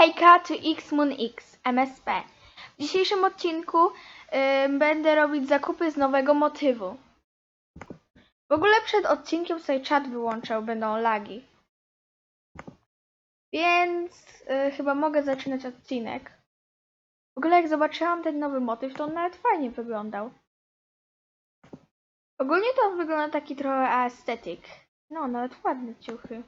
Hejka, to Xmoon X, MSP. W dzisiejszym odcinku ym, będę robić zakupy z nowego motywu. W ogóle przed odcinkiem sobie czat wyłączał, będą lagi. Więc y, chyba mogę zaczynać odcinek. W ogóle jak zobaczyłam ten nowy motyw, to on nawet fajnie wyglądał. Ogólnie to wygląda taki trochę aesthetic. No, nawet ładne ciuchy.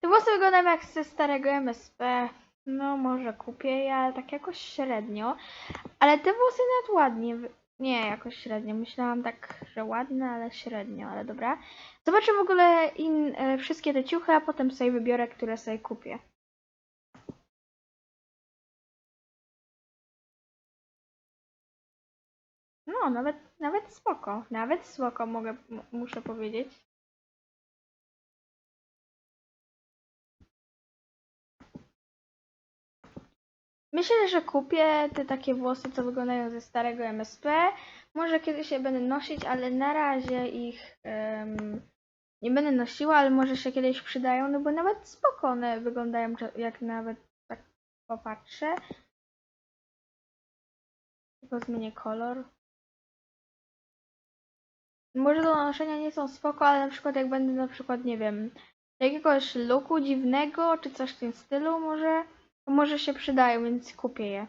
Te włosy wyglądają jak ze starego MSP. No, może kupię je, ale tak jakoś średnio. Ale te włosy nawet ładnie. Nie, jakoś średnio. Myślałam tak, że ładne, ale średnio, ale dobra. Zobaczę w ogóle in, e, wszystkie te ciuchy, a potem sobie wybiorę, które sobie kupię. No, nawet, nawet spoko. Nawet spoko, mogę, muszę powiedzieć. Myślę, że kupię te takie włosy, co wyglądają ze starego MSP. Może kiedyś je będę nosić, ale na razie ich em, nie będę nosiła, ale może się kiedyś przydają, no bo nawet spoko one wyglądają, jak nawet tak popatrzę. Tylko zmienię kolor. Może do noszenia nie są spoko, ale na przykład jak będę na przykład, nie wiem, jakiegoś looku dziwnego, czy coś w tym stylu może, to może się przydają, więc kupię je.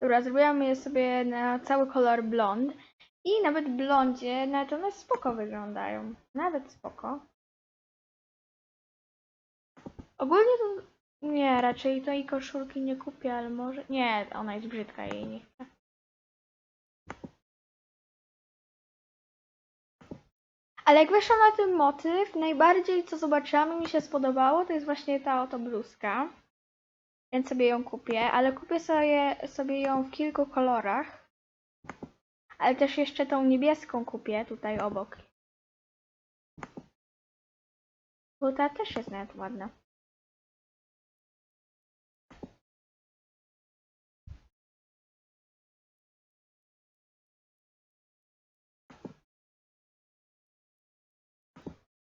Dobra, zrobiłam je sobie na cały kolor blond. I nawet blondzie, nawet one spoko wyglądają. Nawet spoko. Ogólnie to... Nie, raczej tej koszulki nie kupię, ale może... Nie, ona jest brzydka, jej nie chcę. Ale jak weszłam na ten motyw, najbardziej co zobaczyłam i mi się spodobało, to jest właśnie ta oto bluzka. Więc sobie ją kupię, ale kupię sobie, sobie ją w kilku kolorach. Ale też jeszcze tą niebieską kupię tutaj obok. Bo ta też jest nawet ładna.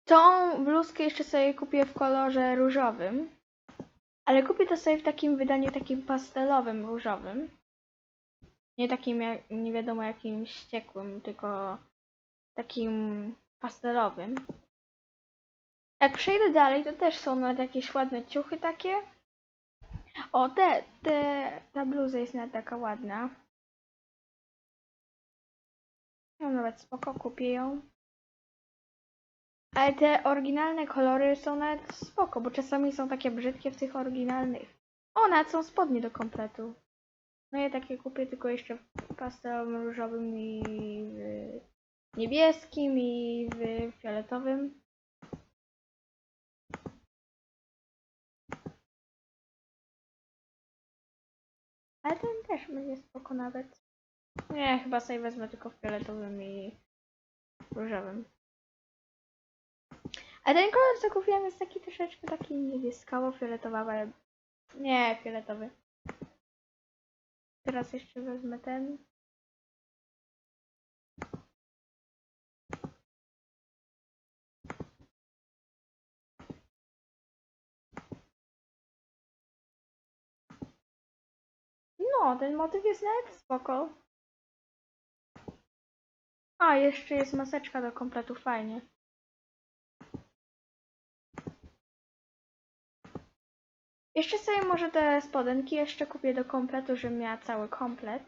Tą bluzkę jeszcze sobie kupię w kolorze różowym. Ale kupię to sobie w takim wydaniu takim pastelowym, różowym. Nie takim jak, nie wiadomo jakim ściekłym, tylko takim pastelowym. Jak przejdę dalej, to też są nawet jakieś ładne ciuchy takie. O, te, te, ta bluza jest nawet taka ładna. No nawet spoko, kupię ją. Ale te oryginalne kolory są nawet spoko, bo czasami są takie brzydkie w tych oryginalnych. O, nawet są spodnie do kompletu. No ja takie kupię tylko jeszcze w pastelowym, różowym i w niebieskim i w fioletowym. Ale ten też będzie spoko nawet. Nie, chyba sobie wezmę tylko w fioletowym i różowym. A ten kolor, co kupiłam, jest taki troszeczkę taki niebieskawo-fioletowy, ale nie, fioletowy. Teraz jeszcze wezmę ten. No, ten motyw jest nawet spoko. A, jeszcze jest maseczka do kompletu, fajnie. Jeszcze sobie może te spodenki jeszcze kupię do kompletu, żebym miała cały komplet.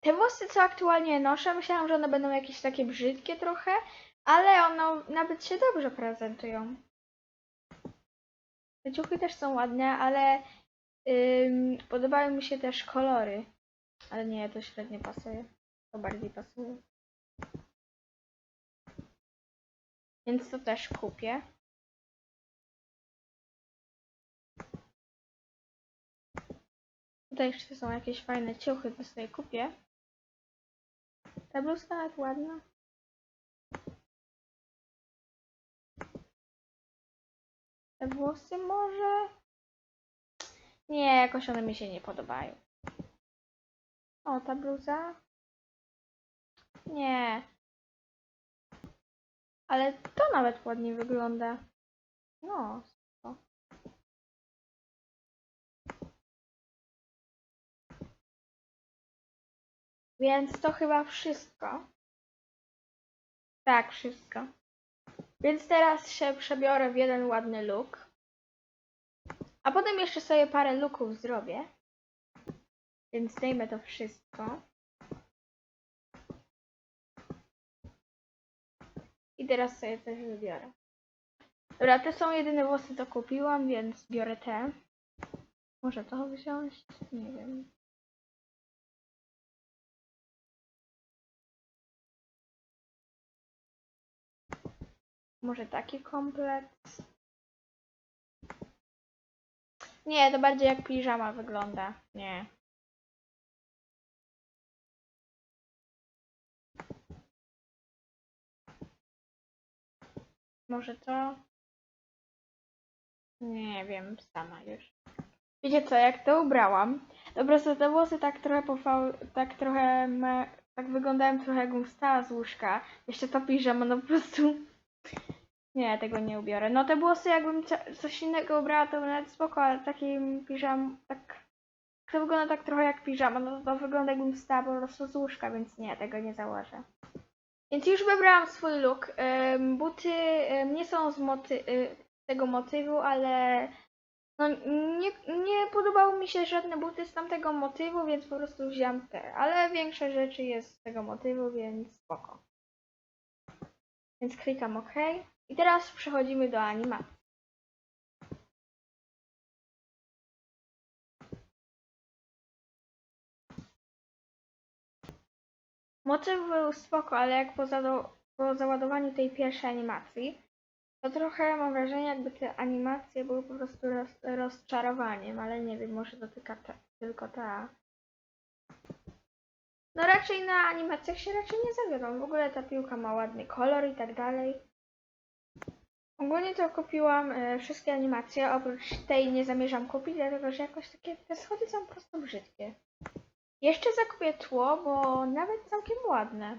Te włosy, co aktualnie noszę, myślałam, że one będą jakieś takie brzydkie trochę, ale one nawet się dobrze prezentują. Te ciuchy też są ładne, ale ym, podobają mi się też kolory. Ale nie, to średnio pasuje. To bardziej pasuje. Więc to też kupię. Tutaj jeszcze są jakieś fajne ciuchy, to sobie kupię. Ta bluzka nawet ładna. Te włosy może? Nie, jakoś one mi się nie podobają. O, ta bluza? Nie. Ale to nawet ładnie wygląda. No, spoko. Więc to chyba wszystko. Tak, wszystko. Więc teraz się przebiorę w jeden ładny look. A potem jeszcze sobie parę looków zrobię. Więc zdejmę to wszystko. I teraz sobie coś wybiorę. Dobra, te są jedyne włosy, co kupiłam, więc biorę te. Może to wziąć? Nie wiem. Może taki komplet? Nie, to bardziej jak piżama wygląda. Nie. Może to? Nie wiem, sama już. Wiecie co, jak to ubrałam, to po prostu te włosy tak trochę pofał, tak trochę, me, tak wyglądają trochę jakbym wstała z łóżka. Jeszcze to piżama, no po prostu... Nie, tego nie ubiorę. No te włosy jakbym co- coś innego ubrała, to nawet spoko, ale takim piżam, tak... To wygląda tak trochę jak piżama, no to wygląda jakbym wstała po prostu z łóżka, więc nie, tego nie założę. Więc już wybrałam swój look. Buty nie są z moty- y, tego motywu, ale no, nie, nie podobały mi się żadne buty z tamtego motywu, więc po prostu wziąłam te. Ale większość rzeczy jest z tego motywu, więc spoko. Więc klikam OK. I teraz przechodzimy do animacji. Motyw był spoko, ale jak po, po załadowaniu tej pierwszej animacji, to trochę mam wrażenie, jakby te animacje były po prostu roz, rozczarowaniem, ale nie wiem, może dotyka tylko ta. No raczej na animacjach się raczej nie zawiodą. W ogóle ta piłka ma ładny kolor i tak dalej. Ogólnie to kupiłam e, wszystkie animacje, oprócz tej nie zamierzam kupić, dlatego że jakoś takie te schody są po prostu brzydkie. Jeszcze zakupię tło, bo nawet całkiem ładne.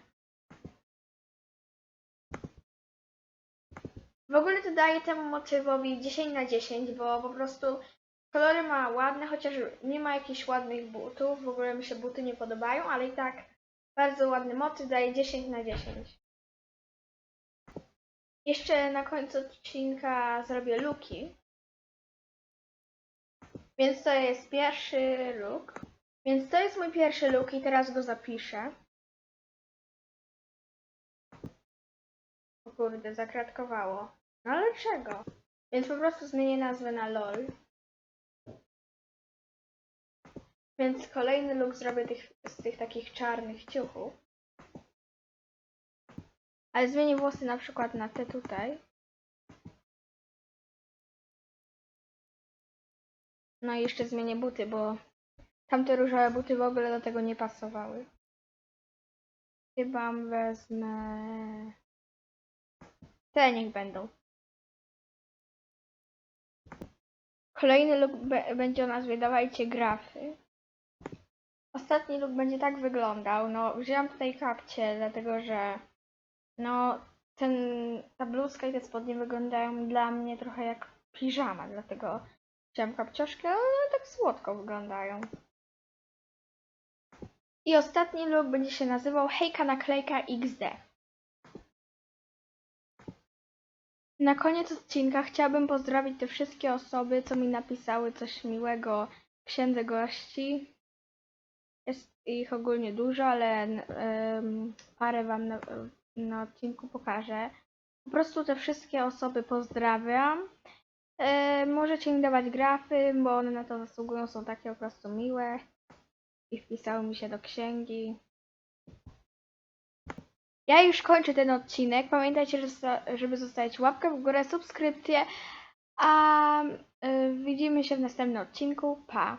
W ogóle to daję temu motywowi 10 na 10, bo po prostu kolory ma ładne, chociaż nie ma jakichś ładnych butów. W ogóle mi się buty nie podobają, ale i tak bardzo ładny motyw daje 10 na 10. Jeszcze na końcu odcinka zrobię luki. Więc to jest pierwszy look. Więc to jest mój pierwszy look i teraz go zapiszę. O kurde, zakratkowało. No ale czego? Więc po prostu zmienię nazwę na LOL. Więc kolejny look zrobię tych, z tych takich czarnych ciuchów. Ale zmienię włosy na przykład na te tutaj. No i jeszcze zmienię buty, bo tamte różowe buty w ogóle do tego nie pasowały. Chyba wezmę... Te niech będą. Kolejny be- będzie o nazwie Dawajcie grafy. Ostatni look będzie tak wyglądał. No, wzięłam tutaj kapcie, dlatego że no, ten, ta bluzka i te spodnie wyglądają dla mnie trochę jak piżama, dlatego wziąłem kapcioszkę, ale tak słodko wyglądają. I ostatni look będzie się nazywał Hejka naklejka XD. Na koniec odcinka chciałabym pozdrowić te wszystkie osoby, co mi napisały coś miłego księdze gości. Jest ich ogólnie dużo, ale em, parę wam na, na odcinku pokażę. Po prostu te wszystkie osoby pozdrawiam. E, możecie im dawać grafy, bo one na to zasługują, są takie po prostu miłe. I wpisały mi się do księgi. Ja już kończę ten odcinek. Pamiętajcie, żeby zostawić łapkę w górę, subskrypcję. A y, widzimy się w następnym odcinku. Pa!